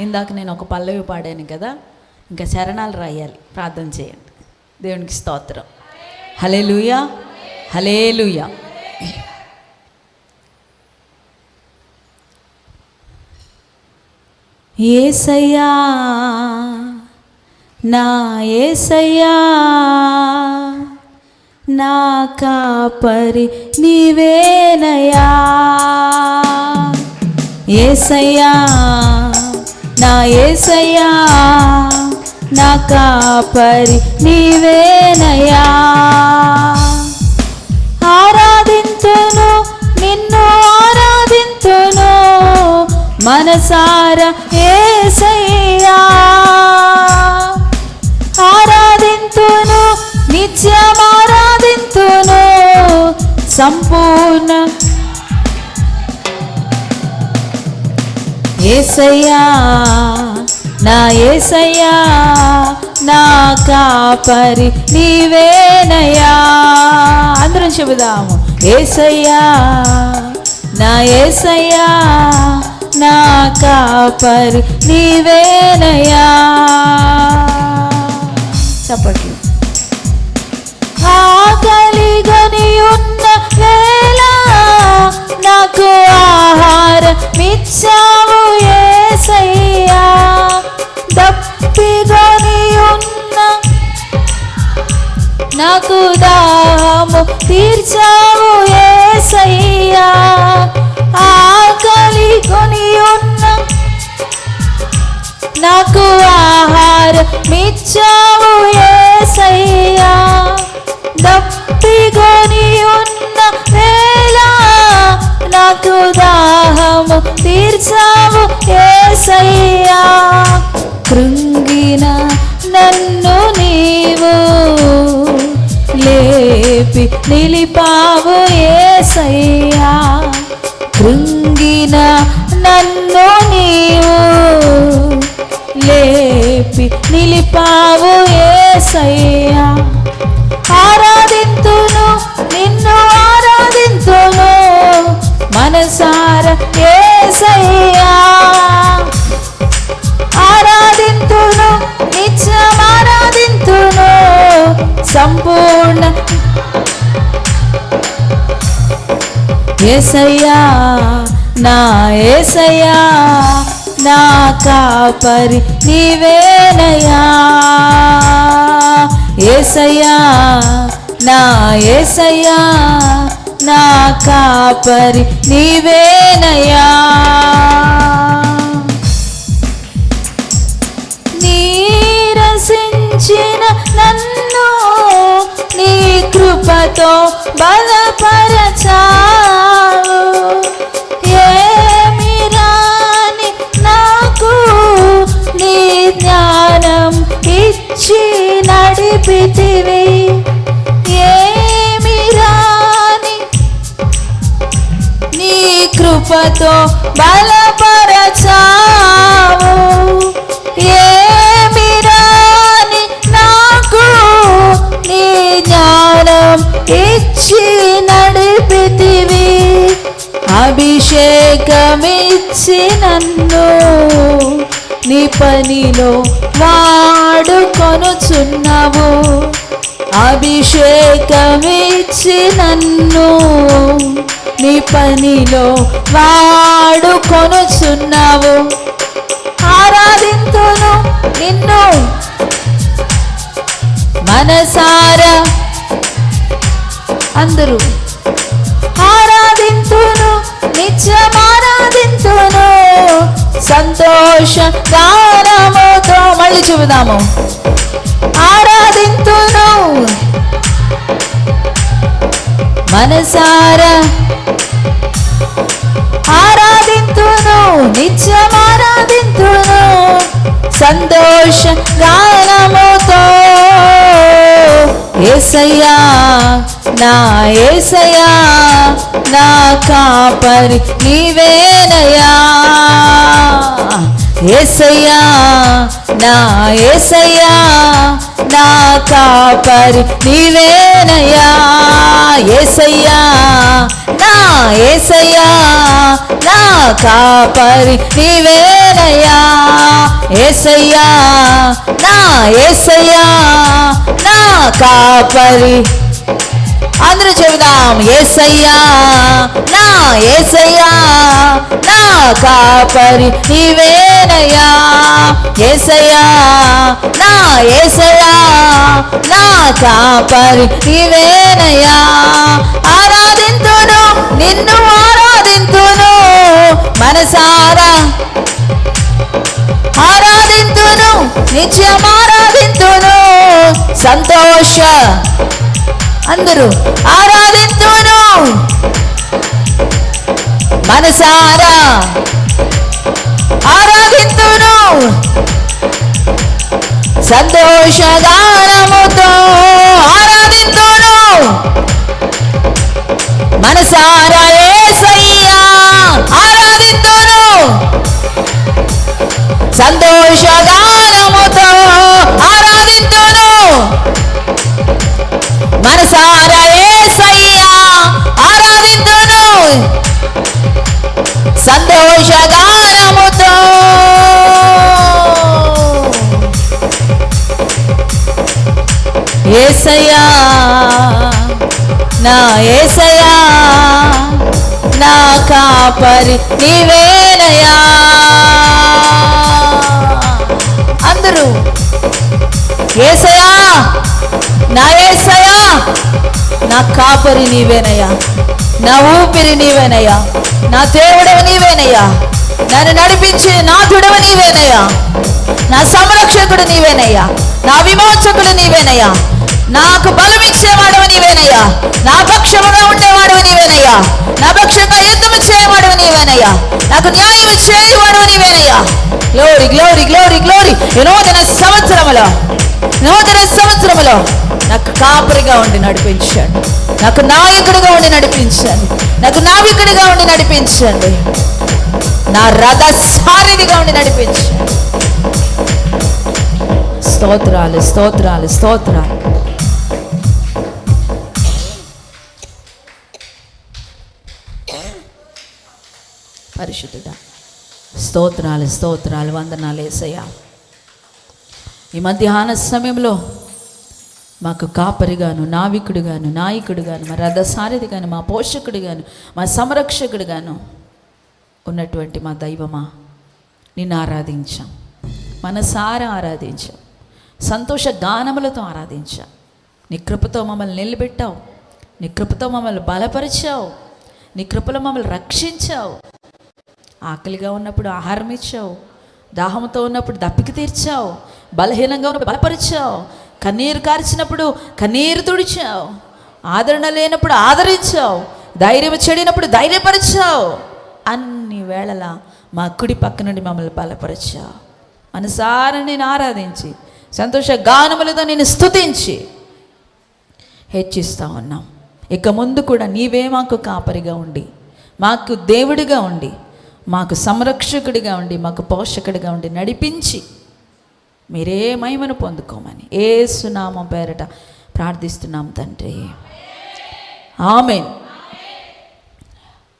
ఇందాక నేను ఒక పల్లవి పాడాను కదా ఇంకా శరణాలు రాయాలి. ప్రార్థన చేయండి. దేవునికి స్తోత్రం. హలే లూయా హలే లూయా ఏసయ్యా నా ఏసయ్యా నా కాపరి నీవేనయా ఏసయ్యా నా ఏసయ్యా నా కాపరి నీవేనయ్యా. ఆరాధింతును నిన్ను ఆరాధింతును మనసార ఏసయ్యా. ఆరాధింతును నిత్యం ఆరాధింతును సంపూర్ణ ఏసయ్యా నా ఏసయ్యా నా కాపరి నీవేనయ్యా. అందరం చెబుదాము ఏసయ్యా నా ఏసయ్యా నా కాపరి నీవేనయ్యా. చెప్పట్లు ఆకలిగని ఉన్న వేళ నాకు ఆహారమిచ్చావు మిచ్చా దప్పిగని ఉన్న నాకు దాహము తీర్చావు ఏసయ్యా. ఆకలి కొని ఉన్న నాకు ఆహారమిచ్చావు ఏసయ్యా. దప్పిగొని నిలిపావు ఏసయ్యా. కృంగిన నన్ను నీవు. లేపి నిలిపావు ఏసయ్యా. ఆరాధింతును నిన్ను ఆరాధింతును. మనసార ఏసయ్యా. ఏసయ్యా నా ఏసయ్యా నా కాపరి నీవేనయ్యా. ఏసయ్యా నా ఏసయ్యా నా కాపరి నీవేనయ్యా. నీరసించిన నన్ను నీ కృపతో బలపరచా. నడిపితివి ఏమి రాని నీ కృపతో బలపరచావు. ఏమి రాని నాకు నీ జ్ఞానం ఇచ్చి నడిపితివి. అభిషేకమిచ్చి నన్ను నీ పనిలో చేస్తున్నావు? అభిషేకమిచ్చి నన్ను నీ పనిలో వాడుకొనుచున్నావు ఆరాధింతును నిన్ను. మనసారా. అందరూ ఆరాధింతును నిత్యం ఆరాధింతును. సంతోష గానముతో మళ్ళీ చెబుదాము ఆరాధింతును మనసారా ఆరాధింతును నిత్యం ఆరాధింతును సంతోష గానము ఏసయ్యా నా ఏసయ్యా నా కాపరి నీవేనయ్యా. ఏసయ్యా నా ఏసయ్యా నా కాపరి నీవేనయ్యా ఏసయ్యా. నా ఏసయ్యా నా కాపరి నీవేనయ్యా. ఏసయ్యా నా ఏసయ్యా నా కాపరి అందరూ చెబుదాం ఏసయ్యా నా ఏసయ్యా నా కాపరి నీవేనయ్యా. ఏసయ్యా నా ఏసయ్యా నా కాపరి నీవేనయ్యా. ఆరాధింతును నిన్ను ఆరాధింతును మనసారా. ఆరాధింతును నిత్యం ఆరాధింతును సంతోష అందరూ ఆరాధించును. మనసారా ఆరాధించును. సంతోషగానముతో ఆరాధించును. మనసారా ఏసయ్యా ఆరాధించును. సంతోషగా సంతోషగానముతో ఏసయా నా ఏసయా నా కాపరి నీవేనయా అందరూ ఏసయా నా ఏసయా నా కాపరి నీవేనయ్యా. నా ఊపిరి నీవేనయ్యా. నా దేవుడవ నీవేనయ్యా. నన్ను నడిపించే నాథుడవు నీవేనయ్యా. నా సంరక్షకుడు నీవేనయ్యా. నా విమోచకుడు నీవేనయ్యా. నాకు బలమిచ్చేవాడు నీవేనయ్యా. నా పక్షముగా ఉండేవాడు నీవేనయ్యా. నా పక్షంగా యుద్ధము చేయవాడు నీవేనయ్యా. నాకు న్యాయం చేయవాడు నీవేనయ్యా. గ్లోరీ గ్లోరీ గ్లోరీ గ్లోరీ ఈ నూతన సంవత్సరములో నూతన సంవత్సరములో నాకు కాపరిగా ఉండి నడిపించండి. నాకు నాయకుడిగా ఉండి నడిపించండి. నాకు నావికుడిగా ఉండి నడిపించండి. నా రథ సారిదిగా ఉండి నడిపించండి. స్తోత్రాలు స్తోత్రాలు స్తోత్రాలు. పరిశుద్ధుడా స్తోత్రాలు స్తోత్రాలు వందనాలు వేసయ్యా ఈ మధ్యాహ్న సమయంలో మాకు కాపరిగాను నావికుడుగాను నాయకుడుగాను మా రథసారథిగాను మా పోషకుడుగాను మా సంరక్షకుడుగాను ఉన్నటువంటి మా దైవమా? నిన్ను ఆరాధించాం. మనసారా ఆరాధించాం. సంతోష గానములతో ఆరాధించాం. నీ కృపతో మమ్మల్ని నిలబెట్టావు. నీ కృపతో మమ్మల్ని బలపరిచావు. నీ కృపలో మమ్మల్ని రక్షించావు. ఆకలిగా ఉన్నప్పుడు ఆహారం ఇచ్చావు. దాహంతో ఉన్నప్పుడు దప్పికి తీర్చావు. బలహీనంగా ఉన్నప్పుడు బలపరిచావు. కన్నీరు కార్చినప్పుడు కన్నీరు తుడిచావు. ఆదరణ లేనప్పుడు ఆదరించావు. ధైర్యం చెడినప్పుడు ధైర్యపరిచావు. అన్ని వేళలా మా కుడి పక్క నుండి మమ్మల్ని బలపరిచావు. మనసారా నేను ఆరాధించి సంతోష గానములతో నేను స్తుతించి హెచ్చిస్తూ ఉన్నాం. ఇక ముందు కూడా నీవే మాకు కాపరిగా ఉండి మాకు దేవుడిగా ఉండి మాకు సంరక్షకుడిగా ఉండి మాకు పోషకుడిగా ఉండి నడిపించి మీరే మహిమను పొందుకోమని ఏ సునామం పేరట ప్రార్థిస్తున్నాం తండ్రి. ఆమెన్.